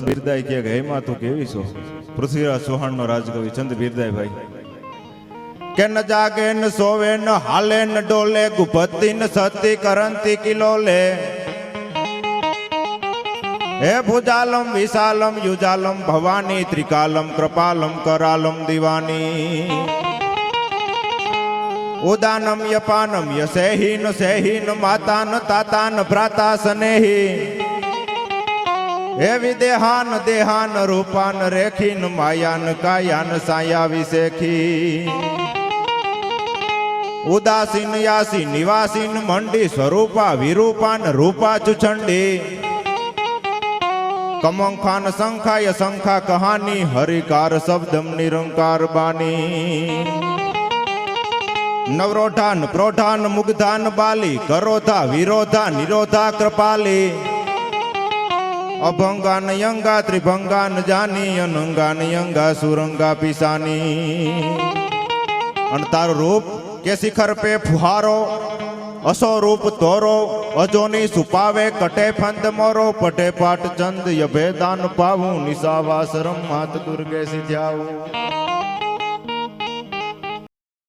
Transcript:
બિરદાય કે હેમાં, તું કેવી છો? પૃથ્વીરાજ ચૌહાણનો રાજકવિ ચંદ બિરદાય ભાઈ. કે ન જાગે ન સોવે, ન હાલે, ન ડોલે, ગુપતિ ન સતી, કરંતી કિલોલે હે ભુજાલમ, વિશાલમ, યુજાલમ, ભવાની, ત્રિકાલમ, કૃપાલમ, કરાલમ, દિવાની. ઉદાનમ યપાનમ યસેહીન સેહીન માતાન તાતાન ભ્રાતા સ્નેહી. હે વિદેહાન દેહાન રૂપાન રેખીન માયાન કાયાન સાયા વિશેખી. ઉદાસીન યાસી નિવાસીન મંડી સ્વરૂપા વિરૂપાન રૂપા ચુચંડી કમંખાન સંખાય સંખા કહાની હરિકાર શબ્દમ નિરંકાર બાની. નવરોઠાન પ્રોઠાન મુગ્ધાન બાલી, કરોધા વિરોધા નિરોધા કૃપાલી. અભંગાન યંગા, ત્રિભંગાન જાની, અનંગાન યંગા, સુરંગા પિસાની. અને તારું રૂપ કે શિખર પે ફુહારો, અસો રૂપ તોરો, અજોની સુપાવે કટે ફંદ મોરો, પટે પાટ ચંદ યભે દાન પાવું નિશાવાસરમ માત દુર્ગે સિધ્યાવું